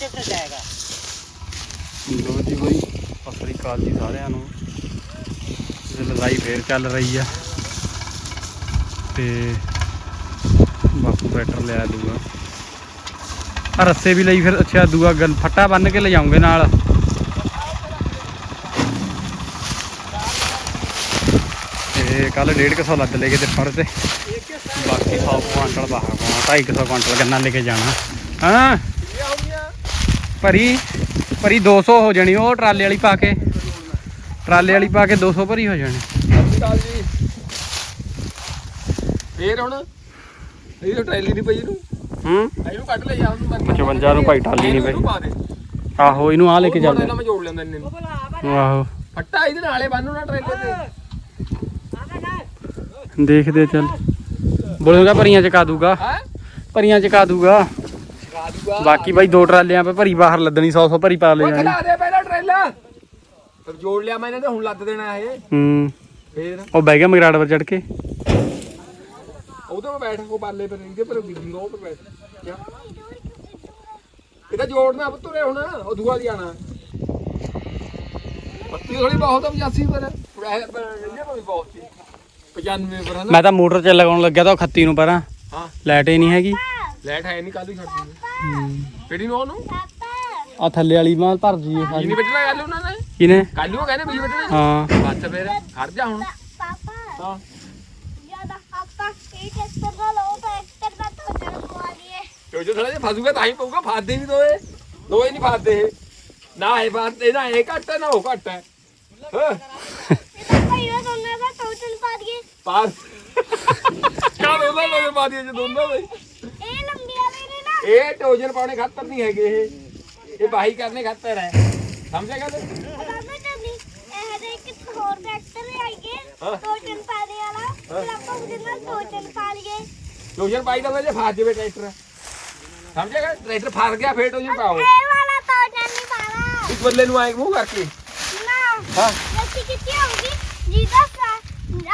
अच्छे से जाएगा ਲੋ ਜੀ ਬਈ ਸਤਿ ਸ੍ਰੀ ਅਕਾਲ ਜੀ ਸਾਰਿਆਂ ਨੂੰ ਤੇ ਲੜਾਈ ਫੇਰ ਚੱਲ ਰਹੀ ਆ ਤੇ ਬਾਪੂ ਬੈਟਰ ਲਿਆ ਦੂਗਾ ਆ ਰੱਸੇ ਵੀ ਲਈ ਫਿਰ ਅੱਛਾ ਦੂਆ ਗੱਲ ਫੱਟਾ ਬੰਨ ਕੇ ਲਿਜਾਉਂਗੇ ਨਾਲ ਤੇ ਕੱਲ 150 ਲੱਦ ਲੈ ਕੇ ਤੇ ਫੜ ਤੇ ਬਾਕੀ 100 ਕੁਆਂਟਲ ਬਾਹਰ ਪਾਉਣਾ 250 ਕੁਆਂਟਲ ਗੰਨਾ ਲੈ ਕੇ ਜਾਣਾ ਹਾਂ ਭਰੀ ਭਰੀ 200 ਹੋ ਜਾਣੀ ਉਹ ਟਰਾਲੇ ਵਾਲੀ ਪਾ ਕੇ। ਟਰਾਲੇ ਵਾਲੀ ਪਾ ਕੇ 200 ਭਰੀ ਹੋ ਜਾਣੀ। ਫੇਰ ਹੁਣ? ਇਹ ਤਾਂ ਟ੍ਰੈਲੀ ਨਹੀਂ ਪਈ ਇਹਨੂੰ। ਹੂੰ? ਇਹਨੂੰ ਕੱਢ ਲੈ ਜਾ ਉਹਨੂੰ ਮੈਂ 55 ਨੂੰ ਭਾਈ ਟਾਲੀ ਨਹੀਂ ਇਹਨੂੰ ਪਈ। ਪਾ ਦੇ। ਆਹੋ ਇਹਨੂੰ ਆ ਲੈ ਕੇ ਚੱਲਦੇ ਮੈਂ ਜੋੜ ਲੈਂਦਾ ਇਹਨੂੰ ਆਹੋ। ਫੱਟਾ ਇਹਦੇ ਨਾਲੇ ਬੰਨੂ ਨਾ ਟ੍ਰੇਲੇ ਤੇ। ਦੇਖਦੇ ਚੱਲ। ਬੋਲੂਗਾ ਭਰੀਆਂ ਚ ਕਾ ਦੂਗਾ। ਹੈ? ਭਰੀਆਂ ਚ ਕਾ ਦੂਗਾ ਸਿਖਾ ਦੂਗਾ। ਬਾਕੀ ਬਾਈ ਦੋ ਟਰਾਲਿਆਂ 'ਤੇ ਭਰੀ ਬਾਹਰ ਲੱਦਣੀ 100 100 ਭਰੀ ਪਾ ਲੈ ਉਹ ਜਾਣੀ ਖਿਲਾ ਦੇ ਪਹਿਲਾਂ ਟ੍ਰੇਲਾ। ਫਿਰ ਜੋੜ ਲਿਆ ਮੈਂ ਇਹਨੇ ਤੇ ਹੁਣ ਲੱਦ ਦੇਣਾ ਇਹ। ਹੂੰ। ਫੇਰ? ਉਹ ਬਹਿ ਗਿਆ ਮਗਰਾੜ ਪਰ ਚੜ ਕੇ। ਉਹਦੇ ਬੈਠ ਉਹ ਬਾਲੇ ਪਰ ਇਹਦੇ ਪਰ ਉਹ ਪਰ ਬੈਠ? ਇਹਦਾ ਜੋੜਨਾ ਪੁੱਤਰੇ ਹੁਣ ਉਹ ਦੂਆ ਦੀ ਆਣਾ। ਪੱਤੀ ਥੋੜੀ ਬਹੁਤ ਆ 85 ਪਰ। ਇਹ ਪਰ ਇਹਦੇ ਪਰ ਵੀ ਬਹੁਤ ਸੀ। 95 ਪਰ ਹਨਾ। ਮੈਂ ਤਾਂ ਮੋਟਰ 'ਚ ਲਗਾਉਣ ਲੱਗਿਆ ਤਾਂ ਉਹ ਖੱਤੀ ਨੂੰ ਪਰਾਂ। ਹਾਂ। ਲਾਈਟ ਹੀ ਨਹੀਂ ਹੈਗੀ। ਲੈਟ ਹੈ ਨਹੀਂ ਕਾਹਦੀ ਛੱਡਦੀ ਕਿਹੜੀ ਨੂੰ ਉਹਨੂੰ? ਆ ਥੱਲੇ ਵਾਲੀ ਮਾਲ ਭਰ ਜੀਏ ਕੀ ਸਾਰੀ ਨਹੀਂ ਵੱਢਣਾ ਗੱਲ ਉਹਨਾਂ ਨੇ ਕਿਨੇ ਕੱਲ ਨੂੰ ਕਹਿੰਦੇ ਬੀਜ ਵੱਢਣਾ ਹਾਂ। ਬੱਸ ਫੇਰ ਖੜ ਜਾ ਹੁਣ। ਹਾਂ। ਇਹ ਜੋ ਜੋ ਥੋੜਾ ਜਿਹਾ ਫਸੂਗਾ ਤਾਂ ਹੀ ਪਊਗਾ ਫਾਦੇ ਨਹੀਂ ਦੋਏ ਦੋਏ ਨਹੀਂ ਫਾਦੇ ਇਹ। ਨਾ ਇਹ ਫਾਦੇ ਨਾ ਇਹ ਘੱਟ ਹੈ ਨਾ ਉਹ ਘੱਟ ਹੈ। ਹਾਂ। ਇਹ ਤਾਂ ਪਹਿਲਾਂ ਦੋਨਾਂ ਦਾ ਟੋਟਲ ਪਾ ਦਈਏ। ਪਾਸ ਕਾ ਦੋਨਾਂ ਲੋਏ ਪਾ ਦਿਏ ਜੇ ਦੋਨਾਂ ਦੇ ਇਹ ਨੇ ਨਾ ਟੋਜਨ ਪਾਉਣੇ ਖਾਤਰ ਨਹੀਂ ਹੈਗੇ ਇਹ। ਇਹ ਬਾਈ ਕਰਨੇ ਖਾਤਰ ਹੈ। ਸਮਝਿਆ ਗੱਲ? ਬਾਬਾ ਜੀ ਇਹ ਦੇ ਇੱਕ ਹੋਰ ਟਰੈਕਟਰ ਆਈਏ ਹਾਂ। ਟੋਟਲ ਪਾ ਦੇ ਵਾਲਾ। ਫਿਰ ਆਪਾਂ ਉਹਦੇ ਨਾਲ ਟੋਟਲ ਪਾ ਲਈਏ। ਟੋਜਨ ਪਾਈ ਦਾ ਵੇਲੇ ਫਾਸ ਜਾਵੇ ਟਰੈਕਟਰ ਸਮਝਿਆ ਗੱਲ? ਟਰੈਕਟਰ ਫਸ ਗਿਆ ਫੇਰ ਟੋਜਨ ਪਾਓ। ਇਹ ਵਾਲਾ ਟੋਟਲ ਨਹੀਂ ਪਾਣਾ ਇਸ ਬੱਲੇ ਨੂੰ ਆਏ ਮੂੰਹ ਕਰਕੇ। ਨਾ ਹਾਂ। ਲੱਸੀ ਕਿੱਥੇ ਆਉਗੀ? ਜਿਹਦਾ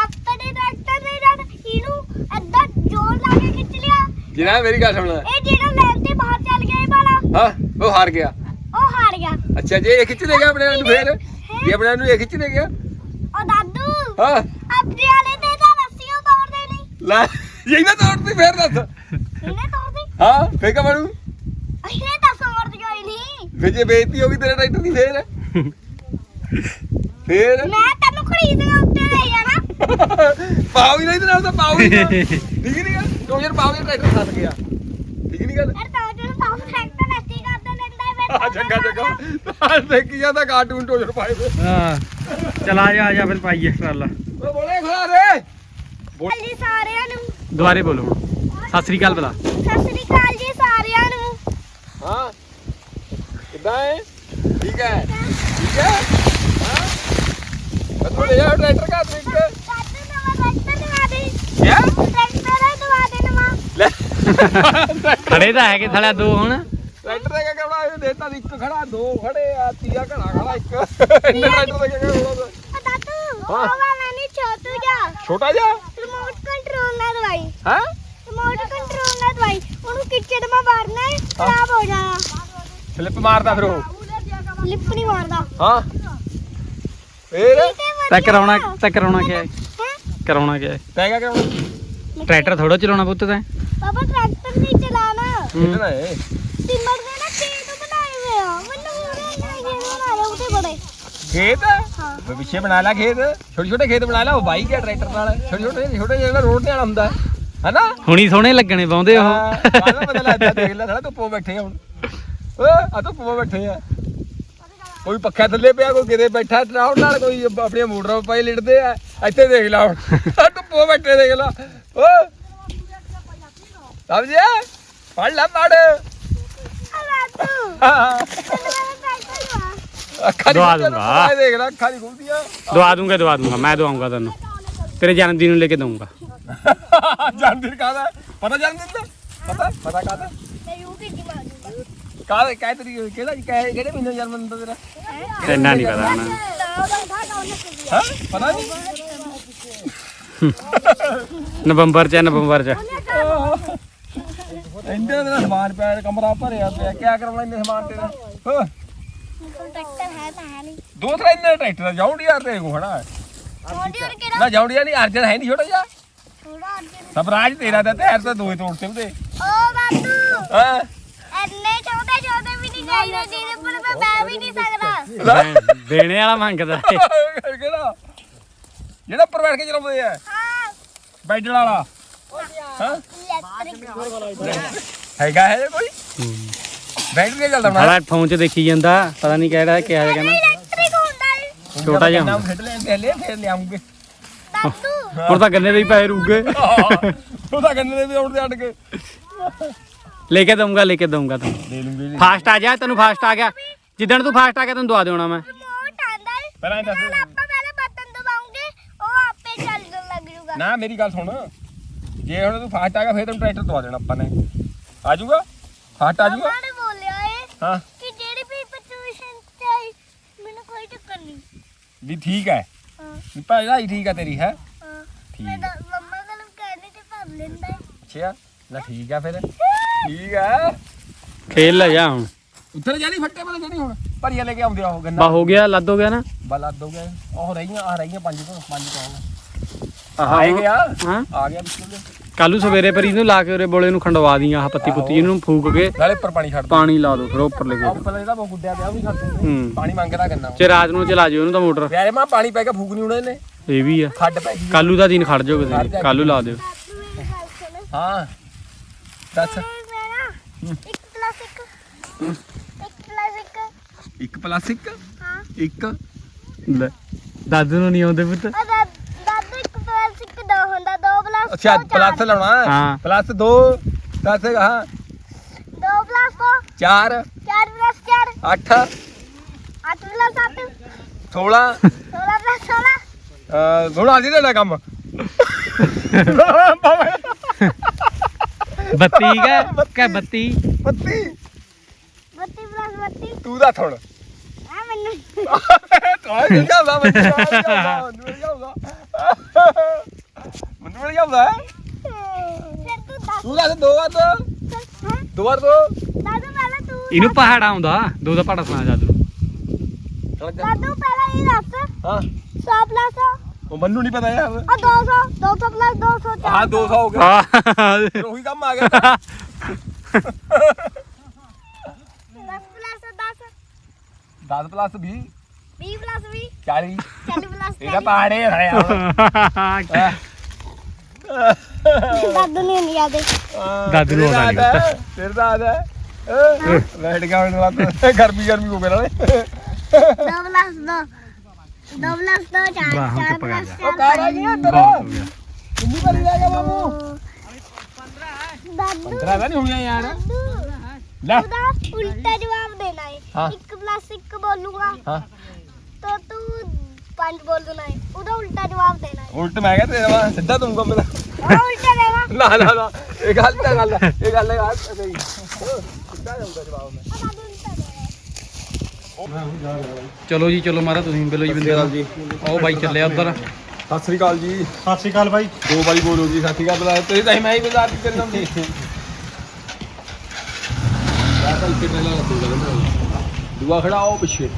ਆਪਾਂ ਦੇ ਟਰੈਕਟਰ ਦੇ ਨਾਲ ਇਹਨੂੰ ਏਦਾਂ ਜੋਰ ਲਾ ਕੇ ਖਿੱਚ ਲਿਆ ਜਿਨਾ ਮੇਰੀ ਗੱਲ ਸੁਣ ਇਹ ਜਿਹੜਾ ਲੈਣ ਤੇ ਬਾਹਰ ਚੱਲ ਗਿਆ ਇਹ ਵਾਲਾ। ਹਾਂ ਉਹ ਹਾਰ ਗਿਆ। ਉਹ ਹਾਰ ਗਿਆ। ਅੱਛਾ ਜੇ ਇਹ ਖਿੱਚ ਦੇ ਗਿਆ ਆਪਣੇ ਆਪ ਨੂੰ ਫੇਰ? ਜੇ ਆਪਣੇ ਆਪ ਨੂੰ ਇਹ ਖਿੱਚ ਦੇ ਗਿਆ? ਉਹ ਦਾਦੂ ਹਾਂ। ਆਪਣੇ ਵਾਲੇ ਤੇ ਤਾਂ ਰੱਸੀਓ ਤੋੜਦੇ ਨਹੀਂ ਲੈ ਇਹਦਾ ਤੋੜਦੀ ਫੇਰ ਦੱਸ। ਇਹਨੇ ਤੋੜਦੀ ਹਾਂ ਫੇਰ ਕਾ ਬਣੂ? ਇਹਨੇ ਤਾਂ ਤੋੜਦੀ ਹੋਈ ਨਹੀਂ। ਫੇਰ ਜੇ ਬੇਇੱਜ਼ਤੀ ਹੋ ਗਈ ਤੇਰੇ ਟਰੈਕਟਰ ਦੀ ਫੇਰ? ਫੇਰ? ਮੈਂ ਤੈਨੂੰ ਖਰੀਦ ਕੇ ਉੱਤੇ ਲੈ ਜਾਣਾ। ਪਾਉ ਹੀ ਨਹੀਂ ਤੇ ਨਾਲ ਤਾਂ ਪਾਉ ਹੀ ਨਾ ਠੀਕ ਨਹੀਂ ਗੱਲ ਦੋ ਯਾਰ ਪਾਉ ਹੀ ਟਰੈਕਟਰ ਫਸ ਗਿਆ। ਠੀਕ ਨਹੀਂ ਗੱਲ? ਯਾਰ ਤਾਂ ਜਦੋਂ ਤਾਂ ਟਰੈਕਟਰ ਰੱਸੀ ਕਰਦੇ ਲੈਂਦਾ ਆ ਚੰਗਾ। ਚੰਗਾ ਦੇਖੀ ਜਾਂਦਾ ਕਾਰਟੂਨ ਟੋਜਰ ਪਾਏ ਵੇ ਹਾਂ। ਚਲ ਆ ਜਾ ਆ ਜਾ ਫਿਰ ਪਾਈਏ ਟਰਾਲਾ ਓ ਬੋਲੇ ਖੜਾ ਰੇ ਜੀ ਸਾਰਿਆਂ ਨੂੰ। ਦੁਬਾਰੇ ਬੋਲੋ ਹੁਣ। ਸਤਿ ਸ੍ਰੀ ਅਕਾਲ ਬਲਾ ਸਤਿ ਸ੍ਰੀ ਅਕਾਲ ਜੀ ਸਾਰਿਆਂ ਨੂੰ। ਹਾਂ। ਕਿੱਦਾਂ ਹੈ ਠੀਕ ਹੈ। ਠੀਕ ਹੈ। ਹਾਂ। ਬਤੋ ਲੈ ਆ ਟਰੈਕਟਰ ਕਾ ਦੇਖ ਕੇ ਦਾਦੂ ਨਵਾਂ ਟਰੈਕਟਰ ਦਵਾ ਦੇ ਕਿਆ ਟਰੈਕਟਰ ਦਵਾ ਦੇ ਨਵਾਂ ਲੈ ਖੜੇ ਤਾਂ ਹੈਗੇ ਥਲਿਆ ਦੋ ਹੁਣ। ਟਰੈਕਟਰ ਦਾ ਕਿਆ ਬਣਾ ਇਹ ਦੇਤਾ ਇੱਕ ਖੜਾ ਦੋ ਖੜੇ ਆ ਤੀਆ ਘਣਾ ਖੜਾ ਇੱਕ। ਇੰਨੇ ਟਰੈਕਟਰ ਦਾ ਕਿਆ ਹੋਣਾ ਉਹ ਦਾਦੂ ਉਹ ਹਾਂ। ਵਾਲਾ ਨਹੀਂ ਛੋਟੂ ਜਾ ਛੋਟਾ ਜਿਹਾ? ਰਿਮੋਟ ਕੰਟਰੋਲ ਨਾਲ ਦਵਾਈ। ਹੈ? ਰਿਮੋਟ ਕੰਟਰੋਲ ਨਾਲ ਦਵਾਈ। ਉਹਨੂੰ ਕਿਚੜ ਮਾ ਮਾਰਨਾ ਹੈ ਖਰਾਬ ਹੋ ਜਾਣਾ। ਸਲਿੱਪ ਮਾਰਦਾ ਫਿਰ ਉਹ। ਲਿਪ ਨਹੀਂ ਮਾਰਦਾ। ਹਾਂ। ਫੇਰ? ਤਾਂ ਕਰਾਉਣਾ ਤਾਂ ਕਰਾਉਣਾ ਕਿਆ ਹੈ? ਹੈ? ਕਰਾਉਣਾ ਕਿਆ ਹੈ? ਤੈਂ ਕਿਆ ਕਰਨਾ ਟਰੈਕਟਰ ਥੋੜਾ ਚਲਾਉਣਾ ਪੁੱਤ ਤੈਂ। ਪਾਪਾ ਟਰੈਕਟਰ ਨਹੀਂ ਚਲਾਣਾ ਕਿੱਦਣਾ ਏ ਟਿਮਰ ਦੇ ਨਾ ਖੇਤ ਬਣਾਏ ਹੋਏ ਆ। ਮੈਨੂੰ ਹੋਰ ਨਹੀਂ ਖੇਤ ਬਣਾ ਰਹੇ ਉਹਦੇ ਬੜੇ। ਖੇਤ? ਹਾਂ। ਵੇ ਪਿੱਛੇ ਬਣਾ ਲੈ ਖੇਤ। ਛੋਟੇ ਛੋਟੇ ਖੇਤ ਬਣਾ ਲੈ ਉਹ ਬਾਈ ਗਿਆ ਟਰੈਕਟਰ ਨਾਲ। ਛੋਟੇ ਛੋਟੇ ਛੋਟੇ ਜਿਹੜਾ ਰੋਡ ਤੇ ਆਣਾ ਹੁੰਦਾ। ਹੈਨਾ? ਹੁਣੀ ਸੋਹਣੇ ਲੱਗਣੇ ਪਾਉਂਦੇ ਉਹ। ਕਾਹਦਾ ਪਤਾ ਲੱਗਦਾ ਦੇਖ ਲੈ ਸਾਲਾ ਧੁੱਪੋਂ ਬੈਠੇ ਹੁਣ। ਓਏ ਆ ਧੁੱਪੋਂ ਬੈਠੇ ਆ। ਕੋਈ ਪੱਖਾ ਥੱਲੇ ਪਿਆ ਕੋਈ ਕਿਤੇ ਬੈਠਾ ਟਰਾਉਣ ਨਾਲ ਕੋਈ ਆਪਣੀਆਂ ਮੋਟਰਾਂ ਪਾਈ ਲਿੜਦੇ ਆ। ਇੱਥੇ ਦੇਖ ਲਾ ਹੁਣ। ਧੁੱਪੋਂ ਬੈਠੇ ਦੇਖ ਲਾ। ਓ ਸਮਝਿਆ ਪੜ ਲੈ ਦੀ ਦਵਾ ਦੂੰਗਾ। ਪਤਾ ਦੇਖ ਲੈ ਅੱਖਾਂ ਦੀ ਖੁੱਲਦੀਆਂ ਦਵਾ ਦੂੰਗਾ ਦਵਾ ਦੂੰਗਾ ਮੈਂ ਦਵਾਉਂਗਾ ਤੈਨੂੰ ਤੇਰੇ ਜਨਮ ਦਿਨ ਨੂੰ ਲੈ ਕੇ ਦਊਂਗਾ ਜਨਮਦਿਨ ਕਾਹਦਾ ਪਤਾ ਜਨਮਦਿਨ ਦਾ ਪਤਾ ਪਤਾ ਕਾਹਦਾ ਤੇ ਯੂ ਕਿ ਦੀ ਮਾਰੂਗਾ ਕਾਹਦੇ ਕਾਹ ਤਰੀਕੇ ਕਿਹੜਾ ਕਿਹੜੇ ਕਿਹੜੇ ਮਹੀਨੇ ਜਨਮ ਦਿਨ ਦਾ ਤੇਰਾ ਇੰਨਾ ਨਹੀਂ ਪਤਾ ਹਾਂ ਪਤਾ ਨਹੀਂ ਨਵੰਬਰ ਚ ਨਵੰਬਰ ਚ ਇੰਦੇ ਦਾ ਸਮਾਨ ਪਿਆ ਕਮਰਾ ਭਰਿਆ ਪਿਆ। ਕਿਆ ਕਰਾਉਣਾ ਇੰਨੇ ਸਮਾਨ ਤੇਰਾ ਹਾਂ। ਟਰੈਕਟਰ ਹੈ ਤਾਂ ਹੈ ਨਹੀਂ। ਦੋ ਤਰ੍ਹਾਂ ਇੰਨੇ ਟਰੈਕਟਰ ਜੌਂਡੀਆ ਤੇ ਕੋ ਖੜਾ ਹੈ। ਛੋਟੀ ਔਰ ਕਿਹੜਾ? ਨਾ ਨਹੀਂ ਅਰਜਨ ਹੈ ਨਹੀਂ ਛੋਟਾ ਜਿਹਾ। ਥੋੜਾ ਅੱਗੇ ਸਵਰਾਜ ਤੇਰਾ ਤਾਂ ਟਾਇਰ ਤਾਂ ਦੋਏ ਤੋੜਤੇ ਉਹਦੇ ਓ ਬਾਬੂ ਹਾਂ। ਐਨੇ ਛੋਟੇ ਛੋਟੇ ਵੀ ਨਹੀਂ ਚਾਹੀਦੇ ਜਿਹਦੇ ਪਰ ਮੈਂ ਬੈ ਵੀ ਨਹੀਂ ਸਕਦਾ। ਦੇਣੇ ਵਾਲਾ ਮੰਗਦਾ ਏ। ਕਿਹੜਾ? ਜਿਹੜਾ ਉੱਪਰ ਬੈਠ ਕੇ ਚਲਾਉਂਦੇ ਆ। ਹਾਂ। ਬੈਡਲ ਵਾਲਾ। ਹਾਂ? ਇਲੈਕਟ੍ਰਿਕ ਹੈਗਾ ਹੈ ਕੋਈ? ਬੈਟਰੀ ਤੇ ਚੱਲਦਾ ਸਾਲਾ ਫੋਨ 'ਚ ਦੇਖੀ ਜਾਂਦਾ ਪਤਾ ਨਹੀਂ ਕਿਹੜਾ ਕਿਹਾ ਜਿਹਾ ਕਹਿੰਦਾ ਇਲੈਕਟ੍ਰਿਕ ਹੁੰਦਾ ਹੈ ਛੋਟਾ ਜਿਹਾ ਨਾਮ ਹੁੰਦਾ। ਖੇਡ ਲੈ ਪਹਿਲੇ ਫੇਰ ਲਿਆਉਂਗੇ। ਦਾਦੂ। ਹੁਣ ਤਾਂ ਗੰਨੇ ਦੇ ਹੀ ਪੈਸੇ ਰੁਕ ਗਏ ਉਹਦਾ ਕੰਨੇ ਦੇ ਵੀ ਉੱਡਦੇ ਅੱਡ ਕੇ ਲੈ ਕੇ ਦਊਂਗਾ ਲੈ ਕੇ ਦਊਂਗਾ ਤੂੰ ਲੈ ਲੂੰਗੇ। ਫਾਸਟ ਆ ਜਾ ਤੈਨੂੰ ਫਾਸਟ ਆ ਗਿਆ। ਜਿੱਦਣ ਤੂੰ ਫਾਸਟ ਆ ਗਿਆ ਤੈਨੂੰ ਦਵਾ ਦੇਣਾ ਮੈਂ। ਰਿਮੋਟ ਆਂਦਾ ਹੈ ਪਹਿਲਾਂ ਇਹ ਦੱਸ। ਨਾਲ ਆਪਾਂ ਪਹਿਲੇ ਬਟਨ ਦਬਾਉਂਗੇ ਉਹ ਆਪੇ ਚੱਲਣ ਲੱਗ ਜੂਗਾ। ਨਾ ਮੇਰੀ ਗੱਲ ਸੁਣ। ਜੇ ਹੁਣ ਤੂੰ ਫਾਸਟ ਆ ਗਿਆ ਫੇਰ ਤੈਨੂੰ ਟਰੈਕਟਰ ਦਵਾ ਦੇਣਾ ਆਪਾਂ ਨੇ। ਆ ਜਾਊਗਾ? ਫਾਸਟ ਆ ਜਾਊਗਾ? ਨੇ ਬੋਲਿਆ ਏ ਹਾਂ। ਕਿ ਜਿਹੜੀ ਵੀ ਪੋਜੀਸ਼ਨ ਚਾਹੀ ਮੈਨੂੰ ਕੋਈ ਚੱਕਰ ਨਹੀਂ। ਵੀ ਠੀਕ ਹੈ। ਹਾਂ। ਵੀ ਭਾਈ ਠੀਕ ਹੈ ਤੇਰੀ ਹੈ? ਹਾਂ। ਠੀਕ। ਮੈਂ ਹੈ। ਤਾਂ ਮੰਮਾ ਕੋਲ ਕਹਿਣੇ ਤੇ ਭਰ ਲੈਂਦਾ। ਅੱਛਾ। ਨਾ ਠੀਕ ਹੈ ਫਿਰ। ਠੀਕ ਹੈ ਖੇਲ ਲੈ ਜਾ ਹੁਣ। ਉੱਧਰ ਜਾਣੀ ਫੱਟੇ ਵਾਲੇ ਜਿਹੜੀ ਹੁਣ। ਭਰੀਆਂ ਲੈ ਕੇ ਆਉਂਦੇ ਆ ਉਹ ਬਾ ਗੰਨਾ ਹੋ ਗਿਆ ਲੱਦ ਹੋ ਗਿਆ ਨਾ? ਬਲਾ ਦੋਗੇ ਉਹ ਰਹੀਆਂ ਆ ਰਹੀਆਂ ਪੰਜ ਤੋਂ ਪੰਜ ਤੋਂ ਆਹ ਆਏ ਗਿਆ। ਹਾਂ। ਆ ਗਿਆ ਬਿਸਕੁਟ ਕੱਲੂ ਸਵੇਰੇ ਪਰ ਇਹਨੂੰ ਲਾ ਕੇ ਉਰੇ ਬੋਲੇ ਨੂੰ ਖੰਡਵਾ ਦੀਆਂ ਆਹ ਪੱਤੀ ਪੁੱਤੀ ਇਹਨੂੰ ਫੂਕ ਕੇ ਨਾਲੇ ਉੱਪਰ ਪਾਣੀ ਛੱਡ ਪਾਣੀ ਲਾ ਦੋ ਫਿਰ ਉੱਪਰ ਲੈ ਆ ਕੇ ਉੱਪਰ ਇਹਦਾ ਬਹੁਤ ਗੁੱਡਿਆ ਪਿਆ ਉਹ ਵੀ ਛੱਡ ਦਿੰਦੇ ਹੂੰ। ਪਾਣੀ ਮੰਗਦਾ ਗੰਨਾ ਜੇ ਰਾਤ ਨੂੰ ਚਲਾ ਜਿਓ ਉਹਨੂੰ ਤਾਂ ਮੋਟਰ। ਯਾਰ ਮਾ ਪਾਣੀ ਪੈ ਕੇ ਫੂਕ ਨਹੀਂ ਹੋਣਾ ਇਹਨੇ। ਇਹ ਵੀ ਆ। ਖੱਡ ਪੈ ਗਈ। ਕੱਲੂ ਦਾ ਦਿਨ ਖੜ ਜਾਓ ਕਿਤੇ ਕੱਲੂ ਲਾ ਦਿਓ ਹਾਂ। ਦੱਸ। 1 ਪਲੱਸ 1 1 ਪਲੱਸ 1 ਇੱਕ ਪਲੱਸ ਇੱਕ। ਹਾਂ। ਇੱਕ। ਲੈ। ਦਾਦੂ ਨੂੰ ਨਹੀਂ ਆਉਂਦੇ ਪੁੱਤ ਆ ਦਾ- ਦਾਦੂ 1 ਪਲੱਸ 1 ਦੋ ਹੁੰਦਾ 2 ਪਲੱਸ ਅੱਛਾ ਪਲੱਸ ਲਾਉਣਾ ਹਾਂ। ਪਲੱਸ 2 ਦੱਸ ਹਾਂ। 2 ਪਲੱਸ 2 4 4 ਪਲੱਸ 4 8 8 ਪਲੱਸ 8 16 16 ਪਲੱਸ 16 ਅ ਹੁਣ ਆ ਜੀ ਨਾ ਕੰਮ। ਬੱਤੀ ਕਾ ਕਾ ਬੱਤੀ। 32 32 ਪਲੱਸ 32 ਤੂੰ ਦਾ ਥੋੜ ਆ ਮੈਨੂੰ। ਕਾਹ ਮਿਲ ਜਾਊਗਾ ਮੈਨੂੰ ਮਿਲ ਜਾਊਗਾ ਮਿਲ ਜਾਊਗਾ ਫਿਰ ਤੂੰ ਦੱਸ। ਤੂੰ ਦੱਸ ਦੋ ਵਾਰ ਤੋਂ। ਹੈ? ਦੋ ਵਾਰ ਤੋਂ। ਦਾਦੂ ਪਹਿਲਾਂ ਤੂੰ ਇਹਨੂੰ ਪਹਾੜਾ ਆਉਂਦਾ। ਦੋ ਦਾ ਪਹਾੜਾ ਸੁਣਾ ਦਾਦੂ ਦਾਦੂ ਪਹਿਲਾਂ ਇਹ ਦੱਸ। ਹਾਂ। 100 ਪਲੱਸ ਉਹ ਮੈਨੂੰ ਨਹੀਂ ਪਤਾ ਯਾਰ। ਆ 200 200 ਪਲੱਸ 200 ਹਾਂ 200 ਹੋ ਗਿਆ। ਆ ਫਿਰ ਉਹੀ ਕੰਮ ਆ ਗਿਆ। ਤਾਂ। 10 ਪਲੱਸ 10 10 ਪਲੱਸ 20 20 ਪਲੱਸ 20 40 40 ਪਲੱਸ ਇਹਦਾ ਪਾੜੇ ਹੈ ਯਾਰ। ਦਾਦੂ ਨਹੀਂ ਹੁੰਦੀ ਆਦੇ ਦਾਦੂ ਨੂੰ ਆਉਂਦਾ ਨੀ ਪਤਾ। ਤੇਰੇ ਦਾ ਆਦਾ ਬੈਠ ਗਿਆ ਹੁਣ ਵਾਲਾ ਗਰਮੀ ਗਰਮੀ ਹੋ ਗਿਆ ਨਾਲੇ। 2 ਪਲੱਸ 2 2 ਪਲੱਸ 2 4 ਵਾਹ, ਹੁਣ 4 ਚੁੱਪ ਕਰ ਪਲੱਸ ਜਾ। 4 ਉਹ ਘਰ ਆ ਗਿਆ ਅੰਦਰ। ਬਹੁਤ ਹੋ ਗਿਆ। ਕਿੰਨੀ ਵਾਰੀ ਰਹਿ ਗਿਆ ਮਾਮੂ ਦਾਦੂ। 15 ਤਾਂ ਨਹੀਂ ਹੋਣੀਆਂ ਯਾਰ। ਦਾਦੂ ਲੈ। ਉਹਦਾ ਉਲਟਾ ਜਵਾਬ ਦੇਣਾ ਹੈ। ਹਾਂ। 1 ਪਲੱਸ 1 ਬੋਲੂਗਾ। ਹਾਂ। ਤਾਂ ਤੂੰ 5 ਬੋਲ ਦੇਣਾ ਹੈ। ਉਹਦਾ ਉਲਟਾ ਜਵਾਬ ਦੇਣਾ ਹੈ। ਉਲਟ ਮੈਂ ਕਿਹਾ ਤੇਰਾ ਵਾ ਸਿੱਧਾ ਉਹ ਉਲਟਾ ਦੇਣਾ ਨਾ ਨਾ ਨਾ ਇਹ ਗੱਲ ਤਾਂ ਗੱਲ ਇਹ ਗੱਲ ਹੈ ਨਹੀਂ ਸਿੱਧਾ ਜਾਊਗਾ ਜਵਾਬ ਮੈਂ। ਉਹ ਦਾਦੂ ਉਲਟਾ ਦੇਣਾ ਚਲੋ ਜੀ ਚਲੋ ਮਾਰਾ ਤੁਸੀਂ ਬਿਲੋ ਜੀ ਬਿੰਦੇ ਜੀ। ਉਹ ਬਾਈ ਚੱਲਿਆ ਉਧਰ। ਸਤਿ ਸ੍ਰੀ ਅਕਾਲ ਜੀ। ਸਤਿ ਸ਼੍ਰੀ ਅਕਾਲ ਬਾਈ। ਦੋ ਵਾਰੀ ਬੋਲੋ ਜੀ ਸਤਿ ਸ੍ਰੀ ਅਕਾਲ ਬੁਲਾ ਤੁਸੀਂ ਤਾਂ ਮੈਂ ਹੀ ਬੁਲਾ ਕੇ ਤੇਰੇ ਨਾਮ ਦੇ ਮੈਂ ਤਾਂ ਇੱਥੇ ਪਹਿਲਾਂ ਲੱਦੂਗਾ ਨਾ ਦੂਆ ਖੜਾ ਉਹ ਪਿੱਛੇ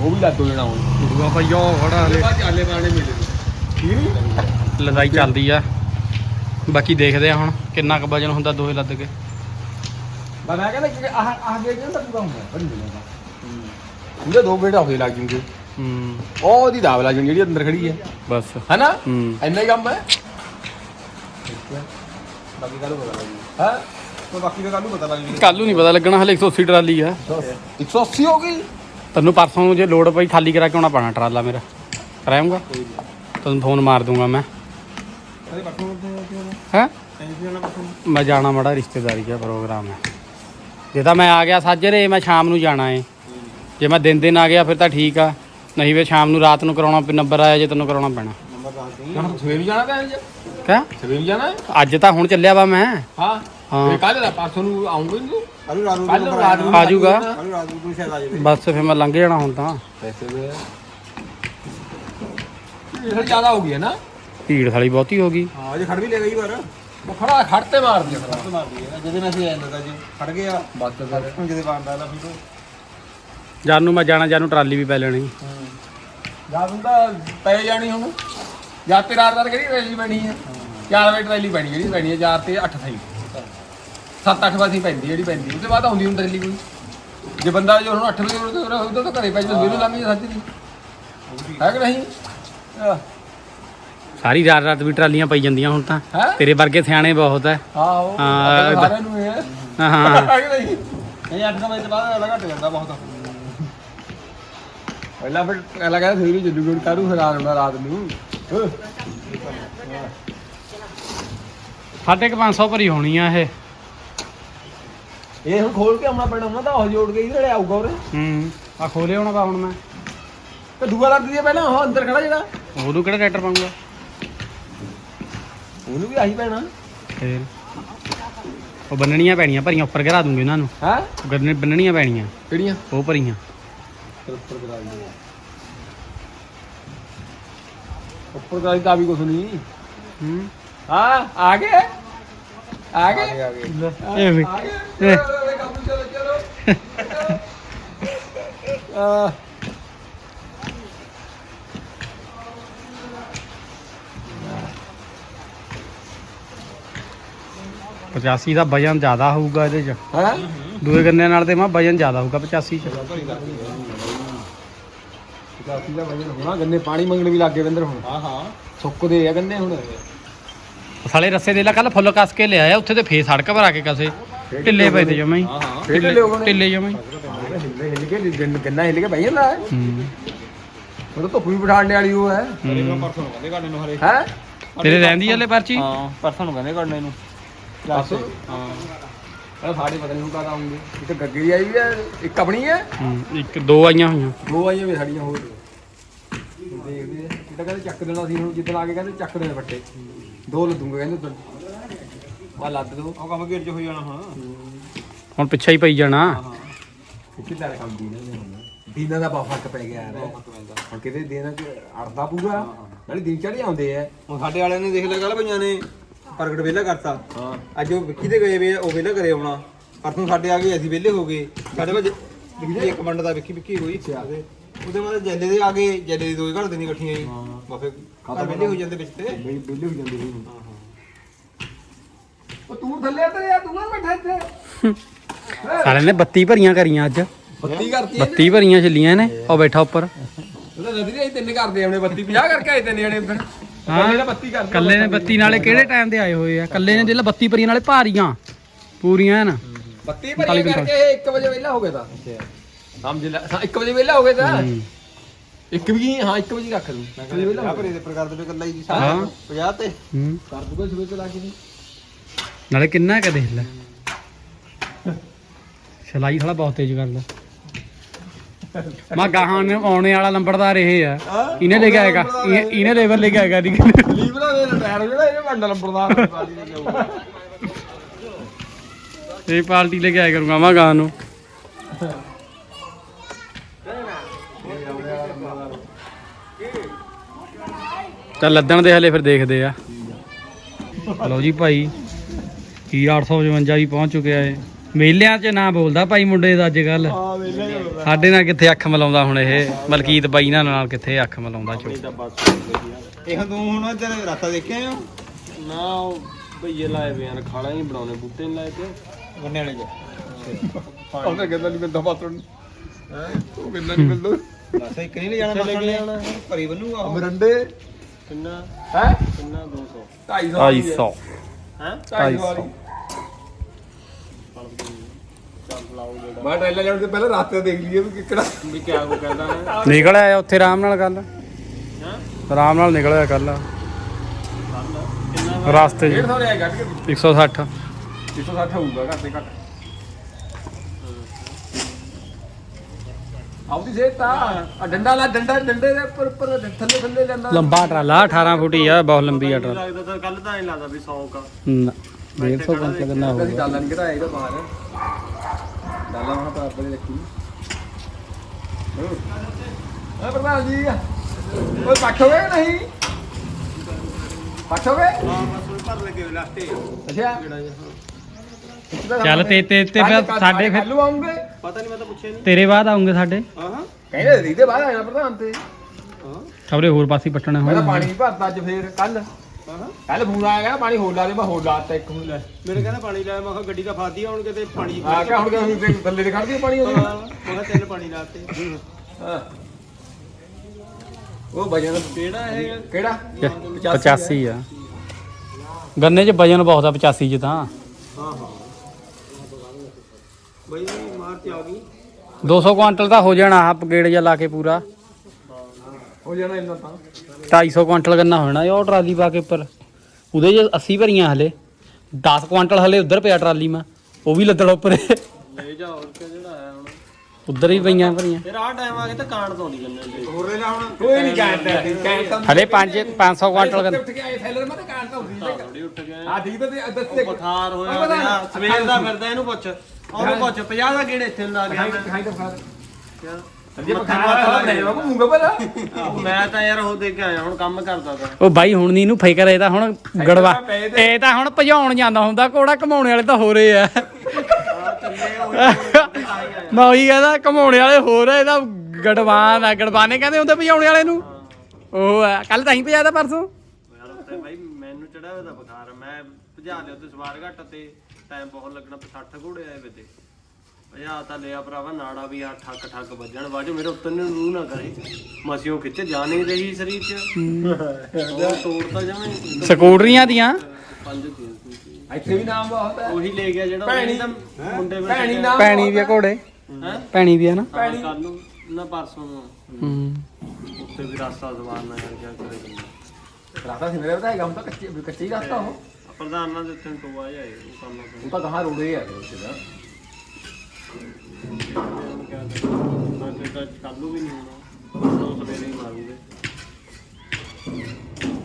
ਉਹ ਵੀ ਲੱਦੋ ਜਣਾ ਹੁਣ। ਦੂਆ ਭਾਈ ਉਹ ਖੜਾ ਹਲੇ। ਬਾਅਦ ਚਾਲੇ ਮਾਰਨੇ ਮਿਲੇ। ਠੀਕ ਨਹੀਂ ਲੜਾਈ ਚੱਲਦੀ ਆ। ਬਾਕੀ ਦੇਖਦੇ ਆ ਹੁਣ ਕਿੰਨਾ ਕੁ ਵਜਨ ਹੁੰਦਾ ਦੋਹੇ ਲੱਦ ਕੇ। ਮੈਂ ਮੈਂ ਕਹਿੰਦਾ ਕਿ ਆਹ ਆਹ ਗੇਟ ਨਾ ਪੂਰਾ ਹੁੰਦਾ ਬੜੀ ਮਿਲੇਗਾ ਉਹਦੇ ਦੋ ਗੇਟ ਹੋਏ ਲੱਗ ਜੂਗੇ ਹੂੰ। ਉਹ ਉਹਦੀ ਦਾਵ ਲੱਗ ਜੂਗੀ ਜਿਹੜੀ ਅੰਦਰ ਖੜੀ ਹੈ। ਬਸ। ਹੈਨਾ? ਹੂੰ। ਇੰਨਾ ਹੀ ਕੰਮ ਹੈ। ਬਾਕੀ ਕੱਲ ਪਤਾ ਲੱਗੀ ਹੈ? ਉਹ ਬਾਕੀ ਦਾ ਕੱਲ ਨੂੰ ਪਤਾ ਲੱਗ ਜੂਗਾ ਕੱਲ ਨੂੰ ਨਹੀਂ ਪਤਾ ਲੱਗਣਾ ਹਲੇ 180 ਟਰਾਲੀ ਆ। 180 ਹੋ ਗਈ। ਤੈਨੂੰ ਪਰਸੋਂ ਨੂੰ ਜੇ ਲੋਡ ਪਈ ਖਾਲੀ ਕਰਾ ਕੇ ਆਉਣਾ ਪੈਣਾ ਟਰਾਲਾ ਮੇਰਾ। ਕਰਾਉਂਗਾ? ਤੈਨੂੰ ਫੋਨ ਮਾਰ ਦੂੰਗਾ ਮੈਂ। ਹੈ ਮੈਂ ਜਾਣਾ ਮੜਾ ਰਿਸ਼ਤੇਦਾਰੀ ਦਾ ਪ੍ਰੋਗਰਾਮ ਹੈ। ਜੇ ਤਾਂ ਮੈਂ ਆ ਗਿਆ ਸਾਜਰੇ ਮੈਂ ਸ਼ਾਮ ਨੂੰ ਜਾਣਾ ਏ। ਜੇ ਮੈਂ ਦਿਨ ਦਿਨ ਆ ਗਿਆ ਫਿਰ ਤਾਂ ਠੀਕ ਆ। ਨਹੀਂ ਵੇ ਸ਼ਾਮ ਨੂੰ ਰਾਤ ਨੂੰ ਕਰਾਉਣਾ ਪੈ ਨੰਬਰ ਆਇਆ ਜੇ ਤੈਨੂੰ ਕਰਾਉਣਾ ਪੈਣਾ। ਨੰਬਰ ਦੱਸ ਦੇ ਸਵੇਰ ਜਾਣਾ ਤਾਂ ਕਿਆ? ਸਵੇਰ ਜਾਣਾ ਹੈ ਅੱਜ ਤਾਂ ਹੁਣ ਚੱਲਿਆ ਵਾ ਮੈਂ। ਹਾਂ। ਹਾਂ। ਫੇਰ ਕੱਲ ਦਾ ਪਰਸੋਂ ਨੂੰ ਆਉਂਗੇ ਨਹੀਂ ਕੱਲ ਰਾਤ ਨੂੰ ਕੱਲ ਨੰਬਰ ਰਾਤ ਨੂੰ ਆ ਜਾਊਗਾ। ਕੱਲ ਰਾਤ ਨੂੰ ਤੂੰ ਸ਼ਾਇਦ ਆ ਜਾਵੇ। ਬਸ ਫਿਰ ਮੈਂ ਲੰਘ ਜਾਣਾ ਹੁਣ ਤਾਂ। ਪੈਸੇ ਦੇ। ਇਹ ਜ਼ਿਆਦਾ ਹੋ ਗਈ ਹੈ ਨਾ। ਭੀੜ ਸਾਲੀ ਬਹੁਤੀ ਹੋ ਗਈ। ਹਾਂ ਅਜੇ ਖੜ ਵੀ ਲੈ ਗਈ ਵਾਰ। ਉਹ ਖੜਾ ਖੜਤੇ ਮਾਰਦੀ ਆ ਫਿਰ ਤੋਂ ਮਾਰਦੀ ਹੈ ਜਿਹਦੇ ਨਾਲ ਅਸੀਂ ਹੁੰਦਾ ਜੀ ਖੜ ਗਿਆ। ਬੱਤ ਦੇ ਹੁਣ ਜਿਹਦੇ ਬਾਂਦਾ ਲਾ ਫਿਰ। ਜਾਨ ਨੂੰ ਮੈਂ ਜਾਣਾ ਜਾਨ ਨੂੰ ਟਰਾਲੀ ਵੀ ਪੈ ਲੈਣੀ। ਜਾਂ ਹੁੰਦਾ ਪੈ ਜਾਣੀ ਹੁਣ। ਜਾਂ ਤੇ ਰਾਤ ਰਾਤ ਕਿਹੜੀ ਰੈਲੀ ਬਣੀ ਆ 4 ਵਜੇ ਰੈਲੀ ਬਣੀ ਜਿਹੜੀ ਬਣੀ ਆ 4 ਤੇ 8 ਥਾਈ 7-8 ਵਜੇ ਪੈਂਦੀ ਜਿਹੜੀ ਪੈਂਦੀ ਉਹਦੇ ਬਾਅਦ ਆਉਂਦੀ ਹੁੰਦੀ ਰੈਲੀ ਕੋਈ। ਜੇ ਬੰਦਾ ਜੋ ਹੁਣ 8 ਵਜੇ ਉਦੋਂ ਤਾਂ ਘਰੇ ਪੈ ਜਾਂਦਾ ਸਵੇਰੇ ਲੰਘ ਜਾ ਸੱਚ ਦੀ। ਹੈ ਕਿ ਨਹੀਂ? ਸਾਰੀ ਰਾਤ ਰਾਤ ਵੀ ਟਰਾਲੀਆਂ ਪਈ ਜਾਂਦੀਆਂ ਹੁਣ ਤਾਂ। ਹੈ? ਤੇਰੇ ਵਰਗੇ ਸਿਆਣੇ ਬਹੁਤ ਐ। ਆਹੋ ਹਾਂ, ਹਾਂ ਸਾਰਿਆਂ ਨੂੰ ਇਹ ਹੈ। ਹਾਂ ਹਾਂ। ਹੈ ਕਿ ਨਹੀਂ? ਨਹੀਂ 8 ਵਜੇ ਤੋਂ ਬਾਅਦ ਅਲੱਗ ਘਟ ਜਾਂਦਾ ਬਹੁਤ। ਪਹਿਲਾਂ ਫਿਰ ਪਹਿਲਾਂ ਕਹਿੰਦਾ ਸਵੇਰੇ ਜੱਦੂ ਗੁੜ ਕਰੂ ਫਿਰ ਰਾਤ ਨੂੰ ਰਾਤ ਨੂੰ। ਓਹ, ਸਾਢੇ ਕੁ 500 ਭਰੀ ਹੋਣੀ ਆ ਇਹ। ਇਹ ਹੁਣ ਖੋਲ ਕੇ ਆਉਣਾ ਪੈਣਾ ਉਹਨਾਂ ਦਾ ਉਹ ਜੋੜ ਕੇ ਇਧਰ ਆਊਗਾ ਉਰੇ। ਹੂੰ ਆ ਖੋਲੇ ਹੋਣਾ ਤਾਂ ਹੁਣ ਮੈਂ। ਤੇ ਦੂਆ ਲੱਗ ਦੀ ਪਹਿਲਾਂ ਉਹ ਅੰਦਰ ਖੜਾ ਜਿਹੜਾ। ਉਹਨੂੰ ਕਿਹੜਾ ਟਰੈਕਟਰ ਪਾਉਂਗਾ? ਉਹਨੂੰ ਵੀ ਆਹੀ ਪੈਣਾ। ਫੇਰ। ਉਹ ਬੰਨਣੀਆਂ ਪੈਣੀਆਂ ਭਰੀਆਂ ਉੱਪਰ ਘਰਾ ਦੂੰਗੇ ਉਹਨਾਂ ਨੂੰ। ਹੈ? ਬੰਨ- ਬੰਨਣੀਆਂ ਪੈਣੀਆਂ। ਕਿਹੜੀਆਂ? ਉਹ ਭਰੀਆਂ। ਉੱਪਰ ਕਰਾ ਲਈ ਉੱਪਰ ਕਰਾ ਤਾਂ ਵੀ ਕੁਛ ਨਹੀਂ। ਹੂੰ। ਹਾਂ ਆ ਗਏ। ਆ ਗਏ ਆ ਗਏ। ਇਹ ਵੀ। ਆ ਗਏ। ਇਹ। ਚਲੋ ਚਲੋ ਆ 85 ਦਾ ਵਜਨ ਜ਼ਿਆਦਾ ਹੋਊਗਾ ਇਹਦੇ ਚ। ਹੈ? ਦੂਏ ਗੰਨਿਆਂ ਨਾਲ ਤੇ ਮਾ ਵਜਨ ਜ਼ਿਆਦਾ ਹੋਊਗਾ 85 ਚ। ਕਾਸੀ ਦਾ ਵਜਨ ਹੋਣਾ ਗੰਨੇ ਪਾਣੀ ਮੰਗਣ ਵੀ ਲੱਗੇ ਬੰਦਰ ਹੁਣ। ਹਾਂ ਹਾਂ। ਸੁੱਕਦੇ ਆ ਗੰਨੇ ਹੁਣ। ਸਾਲੇ ਰਸੇ ਦੇ ਲਾ ਕੱਲ ਫੁੱਲ ਕੱਸ ਕੇ ਲਿਆਇਆ ਉੱਥੇ ਤੇ ਫੇਰ ਸੜਕ ਭਰਾ ਕੇ ਕਸੇ। ਢਿੱਲੇ ਪਏ ਤੇ ਜਮਾਂ ਹੀ। ਹਾਂ ਹਾਂ। ਫੇਰ ਢਿੱਲੇ ਹੋ ਗਏ ਨੇ। ਢਿੱਲੇ ਜਮਾਂ ਹੀ। ਹਿੱਲ ਹਿੱਲ ਕੇ ਗੰਨ- ਗੰਨਾ ਹਿੱਲ ਕੇ ਬਹਿ ਜਾਂਦਾ ਹੈ? ਹੂੰ। ਉਹ ਤਾਂ ਧੁੱਪ ਵੀ ਬਿਠਾਉਣ ਵਾਲੀ ਉਹ ਹੈ। ਹਰੇ ਨੂੰ ਪਰਸੋਂ ਨੂੰ ਕਹਿੰਦੇ ਕੱਢਣੇ ਨੂੰ ਹਰੇ। ਹੈ? ਤੇਰੇ ਰਹਿੰਦੀ ਹਲੇ ਪਰਚੀ? ਹਾਂ ਪਰਸੋਂ ਨੂੰ ਕਹਿੰਦੇ ਕੱਢਣੇ ਨੂੰ। ਦੱਸ ਹਾਂ। ਇਹ ਸਾਡੇ ਪਤਾ ਨਹੀਂ ਕਦ ਆਉਂਗੇ। ਇੱਕ ਗੱਗੇ ਦੀ ਆਈ ਵੀ ਹੈ ਇੱਕ ਆਪਣੀ ਹੈ? ਹੂੰ, ਇੱਕ ਦੋ ਆਈਆਂ ਹੋਈਆਂ। ਦੋ ਆਈਆਂ ਵੀ ਸਾਡੀਆਂ ਹੋਰ। ਦੇਖਦੇ ਆ। ਇਹ ਤਾਂ ਕਹਿੰਦੇ ਚੱਕ ਦੇਣਾ ਸੀ ਹੁਣ ਜਿੱਦਣ ਆ ਕੇ ਕਹਿੰਦੇ ਚੱਕ ਦੇਣੇ ਵੱਟੇ ਦੋ ਲੱਦੂਗੇ ਕਹਿੰਦੇ ਉਦੋਂ ਆ ਲੱਦ ਦੋ। ਉਹ ਕੰਮ ਘੇਰ ਚ ਹੋ ਜਾਣਾ ਹੁਣ। ਹੁਣ ਪਿੱਛੇ ਹੀ ਪਈ ਜਾਣਾ। ਕਿੱਥੇ ਲੈ ਕੰਮ ਦੀਨਾ ਨੇ ਹੁਣ। ਦੀਨਾ ਦਾ ਬਹੁਤ ਫ਼ਰਕ ਪੈ ਗਿਆ ਯਾਰ। ਹੁਣ ਕਿਤੇ ਦਿਨ ਚ ਅੜਦਾ ਪੂਰਾ। ਨਾਲੇ ਦਿਨ ਚੜ੍ਹ ਆਉਂਦੇ ਆ। ਹੁਣ ਸਾਡੇ ਵਾਲਿਆਂ ਨੇ ਦੇਖ ਲਿਆ ਕੱਲ ਪਈਆਂ ਨੇ। ਪ੍ਰਗਟ ਵਿਹਲਾ ਕਰਤਾ। ਹਾਂ। ਅੱਜ ਉਹ ਵਿੱਕੀ ਦੇ ਗਏ ਵੇ ਆ, ਉਹ ਵਿਹਲਾ ਕਰੇ ਆਉਣਾ। ਪਰਸੋਂ ਸਾਡੇ ਆ ਗਏ ਅਸੀਂ ਵਿਹਲੇ ਹੋ ਗਏ। ਸਾਡੇ ਕੋਲ ਵਿੱਕੀ ਇੱਕ ਮੰਡ ਦਾ ਵਿੱਕੀ ਵਿੱਕੀ ਹੋਈ। ਉਹਦੇ ਉਹਦੇ ਬਾਅਦ ਜੈਲੇ ਦੇ ਆ ਗਏ ਜੈਲੇ ਦੀ ਦੋ ਹੀ ਘਰ ਦੇ ਨਹੀਂ ਇਕੱਠੀਆਂ ਹੀ। ਬਾਫੇ ਘਰ ਵਿਹਲੇ ਹੋ ਜਾਂਦੇ ਵਿੱਚ ਤੇ। ਬਈ ਬਿੱਲੇ ਹੋ ਜਾਂਦੇ ਸੀ। ਉਹ ਤੂੰ ਥੱਲੇ ਤੇ ਯਾਰ ਤੂੰ ਨਾ ਬੈਠਾ ਇੱਥੇ। ਸਾਲੇ ਨੇ 32 ਭਰੀਆਂ ਕਰੀਆਂ ਅੱਜ। ਬੱਤੀ ਕਰਤੀ ਇਹਨੇ। 32 ਭਰੀਆਂ ਚੱਲੀਆਂ ਨੇ ਉਹ ਬੈਠਾ ਉੱਪਰ। ਉਹਦਾ ਨਦੀ ਦੇ ਤਿੰਨ ਕਰਦੇ ਆਉਣੇ ਬੱਤੀ 50 ਕਰਕੇ ਆਏ ਤਿੰਨ ਜਣੇ ਫਿਰ। ਹਾਂ। ਕੱਲੇ ਨੇ ਬੱਤੀ ਕਰਦੇ ਕੱਲੇ ਨੇ 32 ਨਾਲੇ ਕਿਹੜੇ ਟਾਈਮ ਦੇ ਆਏ ਹੋਏ ਆ? ਕੱਲੇ ਨੇ ਜਿਹੜਾ 32 ਭਰੀਆਂ ਨਾਲੇ ਭਾਰੀਆਂ। ਪੂਰੀਆਂ ਹਨ। ਬੱਤੀ ਭਰੀ ਕਰਕੇ ਇਹ 1 ਵਜੇ ਵਿਹਲਾ ਹੋ ਗਿਆ ਤਾਂ। ਸਮਝ ਲੈ 1 ਵਜੇ ਵਿਹਲਾ ਹੋ ਗਿਆ ਤਾਂ। ਹੂੰ। ਇੱਕ ਵੀ ਹਾਂ 1 ਵਜੇ ਰੱਖ ਦੂੰ ਇੱਕ ਵਜੇ ਵਿਹਲਾ ਆ ਹੋ ਗਿਆ। ਭਰੇ ਦੇ ਪ੍ਰਕਾਰ ਦੇ ਕੱਲਾ ਹੀ। ਹਾਂ। 50 ਤੇ। ਹੂੰ। ਕਰ ਦੂਗਾ ਸਵੇਰ ਤੇ ਲਾ ਕੇ। ਨਹੀਂ ਨਾਲੇ ਕਿੰਨਾ ਕ ਦੇਖ ਲੈ। ਸਲਾਈ ਸਾਲਾ ਬਹੁਤ ਤੇਜ਼ ਕਰਦਾ ਮਾ ਗਾਹਾਂ ਨੂੰ ਆਉਣੇ ਵਾਲਾ ਲੰਬੜਦਾਰ ਇਹ ਆ। ਇਹਨੇ ਲੈ ਕੇ ਆਏਗਾ ਇਹ- ਇਹਨੇ ਲੇਬਰ ਲੈ ਕੇ ਆਏਗਾ ਦੀ ਲੀਵਰਾ ਦੇ ਟਾਇਰ ਜਿਹੜਾ ਇਹ ਵੱਡਾ ਲੰਬੜਦਾਰ ਪਾਲੀ ਇਹ ਪਾਰਟੀ ਲੈ ਕੇ ਆਇਆ ਕਰੂੰਗਾ ਮੈਂ ਗਾਹਾਂ ਨੂੰ। ਚੱਲ ਲੱਦਣ ਦੇ ਹਲੇ ਫਿਰ ਦੇਖਦੇ ਆ। ਲਓ ਜੀ ਭਾਈ ਕੀ 855 ਵੀ ਪਹੁੰਚ ਚੁੱਕਿਆ ਏ। ਮੇਲਿਆਂ 'ਚ ਨਾ ਬੋਲਦਾ ਭਾਈ ਮੁੰਡੇ ਦਾ ਅੱਜ ਕੱਲ ਹਾਂ ਹੀ ਸਾਡੇ ਨਾਲ ਕਿੱਥੇ ਅੱਖ ਮਲਾਉਂਦਾ ਹੁਣ ਇਹ? ਮਲਕੀਤ ਬਾਈ ਨਾਲ ਨਾਲ ਕਿੱਥੇ ਅੱਖ ਮਲਾਉਂਦਾ ਚੋ ਇਹ ਤੂੰ ਹੁਣ ਤੇਰੇ ਰਾਤਾ ਦੇਖਿਆ ਆ ਨਾ ਉਹ ਭਈਏ ਲਾਏ ਵੇ ਯਾਰ ਖਾਣਾ ਹੀ ਬਣਾਉਣੇ ਬੂਟੇ ਨਹੀਂ ਲਾਏ ਤੇ ਗੰਨੇ ਵਾਲੇ ਚ। ਉਹਨੇ ਕਹਿੰਦਾ ਨਹੀਂ ਮਿਲਦਾ ਪਾਤਣ ਉਹ ਕਹਿੰਦਾ ਨਹੀਂ ਮਿਲਦਾ। ਬਸ ਇੱਕ ਨਹੀਂ ਲੈ ਜਾਣਾ ਬਸ ਉਹਨੇ ਭਰੀ ਬੰਨੂਗਾ ਉਹ। ਮਰੰਡੇ। ਕਿੰਨਾ? ਹੈ? ਕਿੰਨਾ 200 250 250 ਹੈ। 250 ਮੈਂ ਟ੍ਰੇਲਰ ਜਾਣ ਤੋਂ ਪਹਿਲਾਂ ਰਾਤ ਦੇਖ ਲਈਏ ਵੀ ਕਿਹੜਾ ਵੀ ਕਿਆ ਕੋ ਕਹਿੰਦਾ ਹੈ ਨਿਕਲ ਆਇਆ ਉੱਥੇ ਆਰਾਮ ਨਾਲ ਗੱਲ ਹਾਂ? ਆਰਾਮ ਨਾਲ ਨਿਕਲ ਆਇਆ ਕੱਲ ਕਿੰਨਾ ਰਸਤੇ 'ਚ। 150 ਲਿਆ ਕੱਢ ਕੇ। 160 160 ਹੋਊਗਾ ਘੱਟ ਤੇ ਘੱਟ। ਆਉਦੀ ਸੇ ਤਾਂ। ਆ ਡੰਡਾ ਲਾ ਡੰਡਾ ਡੰਡੇ ਦੇ ਉੱਪਰ ਉੱਪਰ ਥੱਲੇ ਥੱਲੇ ਜਾਂਦਾ। ਲੰਬਾ ਟਰਾਲਾ 18 ਫੁੱਟੀ ਆ ਬਹੁਤ ਲੰਬੀ ਆ ਟਰਾਲਾ। ਲੱਗਦਾ ਤਾਂ ਕੱਲ ਤਾਂ ਨਹੀਂ ਲੱਗਦਾ ਵੀ 100 ਕਾ ਨਾ 150 ਕੁਇੰਟਲ ਕਿੰਨਾ ਅਸੀਂ ਹੋਊਗਾ? ਡਾਲਾ ਨਹੀਂ ਘਟਾਇਆ ਇਹਦਾ ਬਾਹਰ। ਡਾਲਾ ਵਹਾਂ ਪਰ ਆਪਣੇ ਰੱਖੀ। ਹਾਂ। ਪ੍ਰਧਾਨ ਜੀ। ਓਏ ਪੱਠ ਹੋ ਗਏ ਕਿ ਨਹੀਂ? ਪੱਠ ਹੋ ਗਏ ਭਰ ਲੱਗੇ ਲਾਸਟੇ ਅੱਛਾ। ਚੱਲ ਤੇ ਤੇ ਤੇ ਫਿਰ ਸਾਡੇ ਫਿਰ ਕੱਲੂ ਆਉਂਗੇ। ਪਤਾ ਨਹੀਂ ਮੈਂ ਤਾਂ ਪੁੱਛਿਆ ਨਹੀਂ ਤੇਰੇ ਬਾਅਦ ਆਉਂਗੇ ਸਾਡੇ। ਹਾਂ ਹਾਂ। ਕਹਿੰਦੇ ਰੀ ਦੇ ਬਾਅਦ ਆਇਆ ਪ੍ਰਧਾਨ ਤੇ। ਹਾਂ। ਖਬਰੇ ਹੋਰ ਪਾਸੇ ਪੱਟਣੇ ਮੈਂ ਤਾਂ ਹੋਣ ਪਾਣੀ ਨਹੀਂ ਭਰਦਾ ਅੱਜ ਫੇਰ ਕੱਲ ਹਾਂ ਕੱਲ ਫੋਨ ਆਇਆ ਕਹਿੰਦਾ ਪਾਣੀ ਹੋਰ ਲਾ ਦੇ ਮੈਂ ਹੋਰ ਲਾਤਾ ਇੱਕ ਹੁਣ ਲੈ। ਮੇਰੇ ਕਹਿੰਦਾ ਪਾਣੀ ਲਾਇਆ ਮੈਂ ਕਿਹਾ ਗੱਡੀ ਦਾ ਫਾਦੀ ਹੁਣ ਕਿਤੇ ਪਾਣੀ ਆ ਕਿਆ ਹੁਣ ਕਿਆ ਹੁਣ ਤੇ ਥੱਲੇ ਤੇ ਖੜਦੀ ਪਾਣੀ ਉਹਦੇ ਹਾਂ, ਮੈਂ ਕਿਹਾ ਤਿੰਨ ਪਾਣੀ ਲਾਤੇ ਹਾਂ। ਉਹ ਵਜਨ ਕਿਹੜਾ ਹੈ ਕਿਹੜਾ? 85 ਆ। ਗੰਨੇ 'ਚ ਵਜਨ ਬਹੁਤ ਆ 85 'ਚ ਤਾਂ। ਹਾਂ ਹਾਂ। ਬਈ ਮਾਰਚ ਆ ਗਈ 200 ਕੁਆਂਟਲ ਤਾਂ ਹੋ ਜਾਣਾ ਆ ਪਗੇੜ ਜਿਹਾ ਲਾ ਕੇ ਪੂਰਾ। ਹੋ ਜਾਣਾ ਇੰਨਾ ਤਾਂ। 250 ਕੁਆਂਟਲ ਗੰਨਾ ਹੋਣਾ ਉਹ ਟਰਾਲੀ ਪਾ ਕੇ ਉੱਪਰ। ਉਹਦੇ 'ਚ 80 ਭਰੀਆਂ ਹਲੇ। 10 ਕੁਆਂਟਲ ਹਲੇ ਉੱਧਰ ਪਿਆ ਟਰਾਲੀ ਮਾ। ਉਹ ਵੀ ਲੱਦੜ ਉੱਪਰ। ਲੈ ਜਾ ਹੋਰ ਕਿ ਜਿਹੜਾ ਹੈ ਹੁਣ? ਉੱਧਰ ਵੀ ਪਈਆਂ ਭਰੀਆਂ। ਫਿਰ ਆਹ ਟਾਈਮ ਆ ਗਿਆ ਤਾਂ ਕਾਂਡ ਤੋਂ ਨਹੀਂ ਗੰਨੇ ਹੋਰ ਲੈ ਲਾ ਹੁਣ ਕੋਈ ਨਹੀਂ ਕਹਿੰਦਾ ਕਹਿੰਦਾ ਹਲੇ 5 500 ਕੁਆਂਟਲ ਗੰਨਾ। ਉੱਠ ਕੇ ਆਏ ਥੈਲਰ ਮੈਂ ਤਾਂ ਸੀ ਥੋੜੀ ਉੱਠ ਗਏ ਆ ਠੀਕ ਤਾਂ ਤੇ ਦੱਸ ਬੁਖਾਰ ਹੋਇਆ। ਸਵੇਰ ਦਾ ਫਿਰਦਾ ਇਹਨੂੰ ਪੁੱਛ। ਉਹਨੂੰ ਪੁੱਛ 50 ਦਾ ਗੇੜੇ ਇੱਥੇ ਲਾ ਗਿਆ ਮੈਂ ਖਾਈ ਤਾਂ ਖਾ ਜੇ ਬਖਾਰ ਵਾਲਾ ਬਣਾਇਆ ਮੈਂ ਮੂੰਗਾ ਪਰ ਮੈਂ ਤਾਂ ਯਾਰ ਉਹ ਦੇ ਕੇ ਆਇਆ ਹੁਣ ਕੰਮ ਕਰਦਾ ਤਾ ਉਹ ਬਾਈ ਹੁਣ ਨਹੀਂ ਇਹਨੂੰ ਫਿਕਰ ਇਹ ਤਾਂ ਹੁਣ ਗੜਵਾ ਇਹ ਤਾਂ ਹੁਣ ਭਜਾਉਣ ਜਾਂਦਾ ਹੁੰਦਾ ਘੋੜਾ ਘਮਾਉਣੇ ਵਾਲੇ ਤਾਂ ਹੋ ਰਹੇ ਆ। ਮੈਂ ਉਹੀ ਕਹਿੰਦਾ ਘਮਾਉਣੇ ਵਾਲੇ ਹੋ ਰਹੇ ਇਹਦਾ ਗੜਵਾਨ ਆ ਗੜਵਾਨੇ ਕਹਿੰਦੇ ਹੁੰਦੇ ਭਜਾਉਣੇ ਵਾਲੇ ਨੂੰ। ਉਹ ਆ ਕੱਲ ਤਾਂ ਹੀ ਭਜਾਦਾ ਪਰਸੋਂ। ਯਾਰ ਉੱਤੇ ਭਾਈ ਮੈਨੂੰ ਚੜਿਆ ਹੋਇਆ ਤਾਂ ਬੁਖਾਰ ਮੈਂ ਭਜਾ ਲਿਆ ਉੱਤੇ ਸਵਾਰ ਘੱਟ ਤੇ। ਟਾਈਮ ਬਹੁਤ ਲੱਗਣਾ 60 ਘੋੜੇ ਆਏ ਵੇ ਤੇ। ਭਜਾ ਤਾਂ ਲਿਆ ਭਰਾਵਾ ਨਾੜਾ ਵੀ ਆ ਠੱਕ ਠੱਕ ਵੱਜਣ। ਬਾਜੂ ਮੇਰੇ ਉੱਤੇ ਨੂੰ ਨੂੰ ਨਾ ਕਰੇ। ਮਸਿਓ ਖਿੱਚ ਜਾ ਨਹੀਂ ਰਹੀ ਸਰੀਰ ਚ। ਉਹ ਤੋੜ ਤਾਂ ਜਵੇਂ ਸਕੂਟਰੀਆਂ ਦੀਆਂ? ਪੰਜ। ਇੱਥੇ ਵੀ ਨਾਮ ਬਹੁਤ ਹੈ। ਉਹੀ ਲੈ ਗਿਆ ਜਿਹੜਾ ਭੈਣੀ। ਉਹਨੇ ਤਾਂ ਮੁੰਡੇ ਵਿੱਚ ਭੈਣੀ ਨਾਮ ਪੈਣੀ ਵੀ ਆ ਘੋੜੇ? ਹੈ? ਪੈਣੀ ਵੀ ਆ ਨਾ? ਕੱਲ ਨੂੰ ਨਾ ਪਰਸੋਂ ਨੂੰ। ਹੂੰ। ਉੱਤੇ ਵੀ ਰਸਤਾ ਸਵਾਰ ਨਾ ਯਾਰ ਕਰੇ ਬੰਦਾ। ਰਾਤਾ ਸੀ ਮੇਰੇ ਹੁਣ ਤਾਂ ਕੱਚੀ ਕੱਚੀ ਰਸਤਾ ਉਹ। ਪ੍ਰਧਾਨ ਨਾਲ ਦੇ ਉੱਤੇ ਟੋਆ ਜਾਏ ਉਹ ਕੰਮ ਉਹ ਤਾਂ ਗਾਹਾਂ ਰੋੜੇ ਆ ਉੱਥੇ ਦਾ ਮੈਂ ਤੇ ਕੱਲੂ ਵੀ ਨਹੀਂ ਹੋਣਾ ਉਹ ਸਵੇਰੇ ਹੀ ਮਾਰੂਗੇ।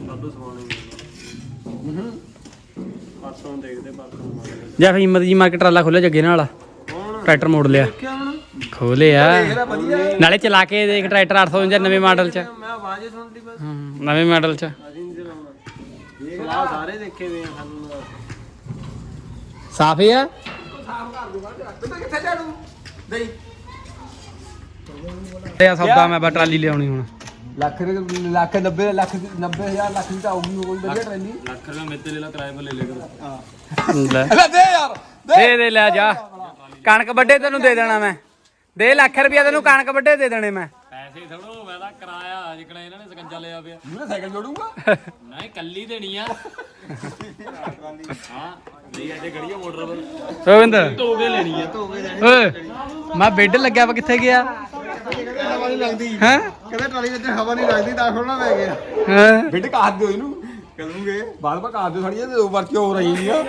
ਕੱਲੂ ਸਵਾਉਣੇ ਨਹੀਂ ਪਰਸੋਂ ਨੂੰ ਦੇਖਦੇ ਪਰਸੋਂ ਨੂੰ ਮਾਰੂਗੇ ਜਾਂ ਫਿਰ ਹਿੰਮਤ ਜੀ ਮਾਰਕੀਟ ਟਰਾਲਾ ਖੋਲਿਆ ਜੱਗੇ ਨਾਲ। ਹੁਣ ਟਰੈਕਟਰ ਮੋੜ ਲਿਆ। ਦੇਖਿਆ ਹੁਣ ਖੋਲਿਆ। ਵਧੀਆ। ਨਾਲੇ ਚਲਾ ਕੇ ਦੇਖ ਟਰੈਕਟਰ 800 ਨਵੇਂ ਮਾਡਲ ਚ। ਮੈਂ ਆਵਾਜ਼ ਹੀ ਸੁਣਦੀ ਬਸ। ਹੂੰ, ਨਵੇਂ ਮਾਡਲ ਚ ਅਸੀਂ ਨਹੀਂ ਚਲਾਉਣਾ ਇਹ ਆ ਸਾਰੇ ਦੇਖੇ ਵੇ ਸਾਨੂੰ। ਸਾਫ਼ ਹੀ ਆ? ਸਾਫ਼ ਕਰ ਦੂੰਗਾ ਤੂੰ ਤਾਂ ਕਿੱਥੇ ਜਾਣੂ? ਨਹੀਂ ਇਹ ਸੌਦਾ ਮੈਂ ਬਾ ਟਰਾਲੀ ਲਿਆਉਣੀ ਹੁਣ। ਲੱਖ ਦੇ ਲੱਖ 90 ਲੱਖ 90000 ਲੱਖ ਦੀ ਤਾਂ ਆਊਗੀ ਉਹ ਕੋਈ ਵਧੀਆ ਟ੍ਰੈਲੀ। ਲੱਖ ਰੁਪਏ ਮੇਤੇ ਲੈ ਲਾ ਕਿਰਾਏ ਪਰ ਲੈ ਲੈ ਕਰ। ਲੈ। ਲੈ ਦੇ ਯਾਰ ਦੇ। ਦੇ ਲੈ ਜਾ। ਕਣਕ ਵੱਡੇ ਤੈਨੂੰ ਦੇ ਦੇਣਾ ਮੈਂ। ਦੇ ਲੱਖ ਰੁਪਇਆ ਤੈਨੂੰ ਕਣਕ ਵੱਡੇ ਦੇ ਦੇਣੇ ਮੈਂ। ਪੈਸੇ ਥੋੜੋ ਮੈਂ ਤਾਂ ਕਰਾਇਆ ਜਿਕਣਾ ਇਹਨਾਂ ਨੇ ਸਕੰਜਾ ਲਿਆ ਪਿਆ। ਮੈਂ ਸਾਈਕਲ ਜੋੜੂਗਾ? ਨਹੀਂ ਕੱਲੀ ਦੇਣੀ ਆ। ਹਾਂ ਨਹੀਂ ਅਜੇ ਗੜੀਆ ਮੋਟਰ ਪਰ। ਰਵਿੰਦਰ। ਧੋਗੇ ਲੈਣੀ ਆ ਧੋਗੇ ਲੈਣੀ ਓਏ ਮੈਂ ਬੈੱਡ ਲੱਗਿਆ ਵਾ ਕਿੱਥੇ ਗਿਆ? ਹਵਾ ਨਹੀਂ ਲੱਗਦੀ ਹੈ? ਕਹਿੰਦੇ ਟਰਾਲੀ ਵਿੱਚ ਹਵਾ ਨਹੀਂ ਲੱਗਦੀ ਤਾਂ ਖੋਲਣਾ ਪੈ ਗਿਆ। ਹੈ? ਬਿੱਡ ਕਾਟ ਦਿਓ ਇਹਨੂੰ। ਕਰੂਗੇ ਬਾਅਦ ਵਿੱਚ ਕਾਟ ਦਿਓ ਸਾਡੀ ਇਹ ਦੋ ਵਰਤੀ ਹੋ ਰਹੀ ਆ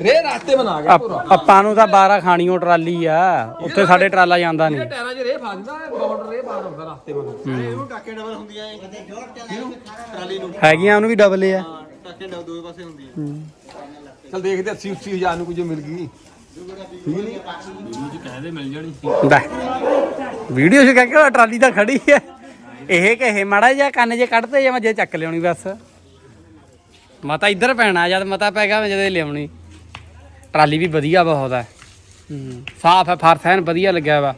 ਰੇ ਰਾਸਤੇ ਬਣਾ ਗਿਆ ਪੂਰਾ ਆਪਾਂ ਨੂੰ ਤਾਂ 12 ਖਾਣੀਓ ਟਰਾਲੀ ਆ ਉੱਥੇ ਸਾਡੇ ਟਰਾਲਾ ਜਾਂਦਾ ਨਹੀਂ ਟਾਇਰਾਂ 'ਚ ਰੇ ਫਾ ਦਿੰਦਾ ਬਾਰਡਰ ਰੇ ਬਾਹਰ ਹੁੰਦਾ ਰਾਸਤੇ ਬਣਾ ਇਹਨੂੰ ਟਾਕੇ ਡਬਲ ਹੁੰਦੀਆਂ ਏ ਟਰਾਲੀ ਨੂੰ ਹੈਗੀਆਂ ਉਹਨੂੰ ਵੀ ਡਬਲ ਆ ਹਾਂ ਟਾਕੇ ਡਬਲ ਦੋਵੇਂ ਪਾਸੇ ਹੁੰਦੀਆਂ ਚਲ ਦੇਖਦੇ 80 80 ਹਜ਼ਾਰ ਨੂੰ ਕੁਝ ਮਿਲ ਗਈ ਕਹਿੰਦੇ ਮਿਲ ਜਾਣੀ ਲੈ ਵੀਡੀਓ 'ਚ ਕਹਿ ਕੇ ਟਰਾਲੀ ਤਾਂ ਖੜੀ ਐ ਇਹ ਕਹੇ ਮਾੜਾ ਜਿਹਾ ਕੰਨ ਜੇ ਕੱਢਦੇ ਜਾਂ ਮੈਂ ਜੇ ਚੱਕ ਲਿਆਉਣੀ ਬਸ? ਮਤਾ ਇੱਧਰ ਪੈਣਾ ਜਦ ਮਤਾ ਪੈ ਗਿਆ ਮੈਂ ਜਦੇ ਲਿਆਉਣੀ। ਟਰਾਲੀ ਵੀ ਵਧੀਆ ਬਹੁਤ ਹੈ ਸਾਫ਼ ਹੈ ਫਰਸ਼ ਐਨ ਵਧੀਆ ਲੱਗਿਆ ਵਾ।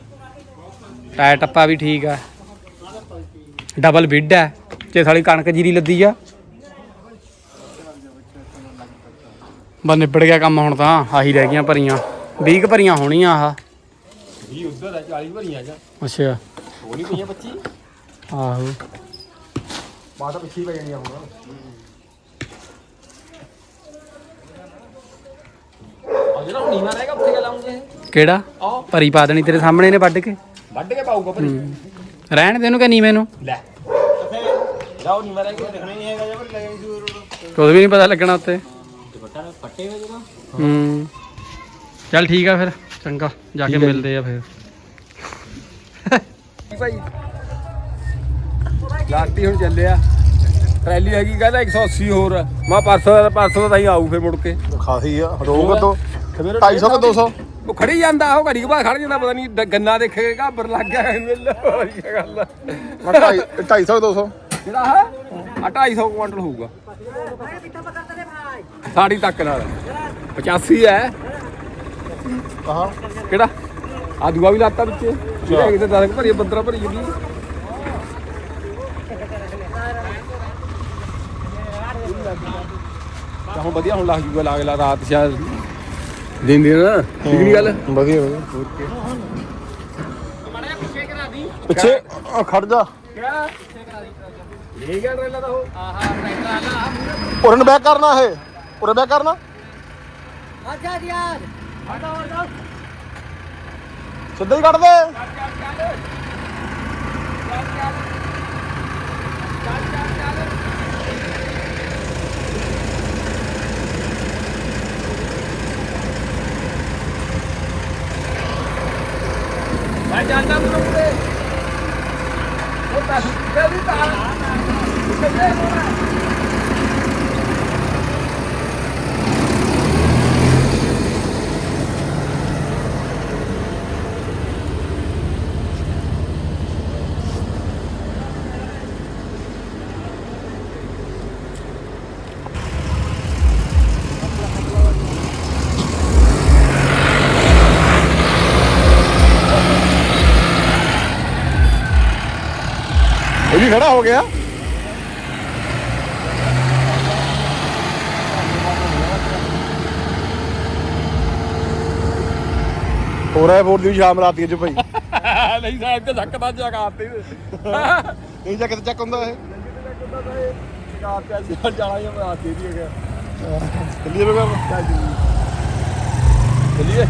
ਟਾਇਰ ਟੱਪਾ ਵੀ ਠੀਕ ਆ। ਡਬਲ ਬਿੱਡ ਹੈ ਜੇ ਸਾਲੀ ਕਣਕ ਜੀਰੀ ਲੱਦੀ ਆ। ਬਸ ਨਿਬੜ ਗਿਆ ਕੰਮ ਹੁਣ ਤਾਂ ਆਹੀ ਰਹਿ ਗਈਆਂ ਭਰੀਆਂ। 20 ਕੁ ਭਰੀਆਂ ਹੋਣੀਆਂ ਆਹ। ਵੀ ਉਧਰ ਹੈ 40 ਭਰੀਆਂ ਜਾ। ਅੱਛਾ। ਨਹੀਂ ਪਈਆਂ 25 ਆਹੋ। ਬਾਅਦ ਪਿੱਛੇ ਪੈ ਹੁਣ ਆ ਹੁਣ। ਨੀਵਾ ਰਹੇਗਾ ਉੱਥੇ ਲਾਉਂਗੇ ਕਿਹੜਾ? ਆਹ। ਭਰੀ ਪਾ ਦੇਣੀ ਤੇਰੇ ਸਾਹਮਣੇ ਨੇ ਵੱਢ ਕੇ। ਵੱਢ ਕੇ ਪਾਊਗਾ ਪਰ ਰਹਿਣ ਦੇ ਉਹਨੂੰ ਕਿ ਨੀਵੇਂ ਨੂੰ? ਲੈ। ਜਾਓ ਨੀਵਾ ਰਹੇਗਾ ਦੇਖਣਾ ਹੀ ਹੈਗਾ ਜਬਰ ਲੈ ਜਾਈ ਦੂਰ ਕੁਝ ਵੀ ਨਹੀਂ ਪਤਾ ਲੱਗਣਾ ਉੱਤੇ। ਦੁਪੱਟਾ ਪੱਟੇ ਵੇ ਜਦੋਂ। ਹੂੰ। ਚੱਲ ਠੀਕ ਆ ਫਿਰ। ਚੰਗਾ। ਜਾ ਕੇ ਮਿਲਦੇ ਆ ਫਿਰ। ਭਾਈ? ਲਾਸਟੀ ਹੁਣ ਚੱਲਿਆ। ਟਰੈਲੀ ਹੈਗੀ ਕਹਿੰਦਾ 180 ਹੋਰ। ਮੈਂ ਪਰਸੋਂ ਦਾ ਪਰਸੋਂ ਦਾ ਤਾਂ ਹੀ ਆਊ ਫੇ ਮੁੜ ਕੇ। ਖਾਸੀ ਆ ਰੋਗ ਤੋਂ 250 ਕਿ 200 ਉਹ ਖੜੀ ਜਾਂਦਾ ਉਹ ਘੜੀ ਕੁ ਬਾਅਦ ਖੜ ਜਾਂਦਾ ਪਤਾ ਨਹੀਂ ਡ- ਗੰਨਾ ਦੇਖੇਗਾ ਘਾਬਰ ਲੱਗ ਗਿਆ। ਇਹਨੂੰ ਕੀ ਗੱਲ ਆ। ਮੈਂ 250 200 ਜਿਹੜਾ ਹੈ ਆ? 250 ਕੁਇੰਟਲ ਹੋਊਗਾ। ਸਾੜੀ ਤੱਕ ਨਾਲ। 85 ਹੈ। ਆਹਾਂ। ਕਿਹੜਾ? ਆ ਦੂਆ ਵੀ ਲਾਤਾ ਵਿੱਚ। ਜਿਹੜਾ ਕਿਤੇ 10 ਭਰੀ 15 ਭਰੀ ਜਾਂਦੀ ਹੁਣ ਵਧੀਆ ਹੁਣ ਲੱਗ ਜੂਗਾ ਲਾਗ ਲਾ ਰਾਤ ਸ਼ਾਇਦ ਦਿਨ ਦਿਨ ਨਾ ਠੀਕ ਨਹੀਂ ਗੱਲ? ਵਧੀਆ ਵਧੀਆ। ਪਿੱਛੇ ਆ, ਖੜ ਜਾ। ਇਹ ਗਿਆ ਟ੍ਰੇਲਰ ਦਾ ਉਹ। ਉਰਨ ਬੈਕ ਕਰਨਾ ਇਹ। ਉਰੇ ਬੈਕ ਕਰਨਾ। ਸਿੱਧਾ ਹੀ ਕੱਢ ਦੇ। ਮੈਂ ਜਾਂਦਾ ਮੈਨੂੰ ਉਹ ਤਾਂ ਤੇ ਤਾਂ। ਕਿੱਥੇ ਹੋਣਾ? ਵੀ ਖੜਾ ਹੋ ਗਿਆ। ਹੋ ਰਿਹਾ ਫੋਰ ਦੀ ਸ਼ਾਮ ਰਾਤੀ ਅੱਜ ਭਾਈ। ਨਹੀਂ ਸਾਹਿਬ ਤੇ ਧੱਕਦਾ ਜਗਾਤੇ ਇਹ ਜਾ ਕਿਤੇ ਚੱਕ ਹੁੰਦਾ ਇਹ ਜਾਣਾ ਹੀ ਆ ਦੇ ਦੀ ਹੈਗਾ ਚੱਲੀਏ। ਬੇਗਾ ਚੱਲੀਏ।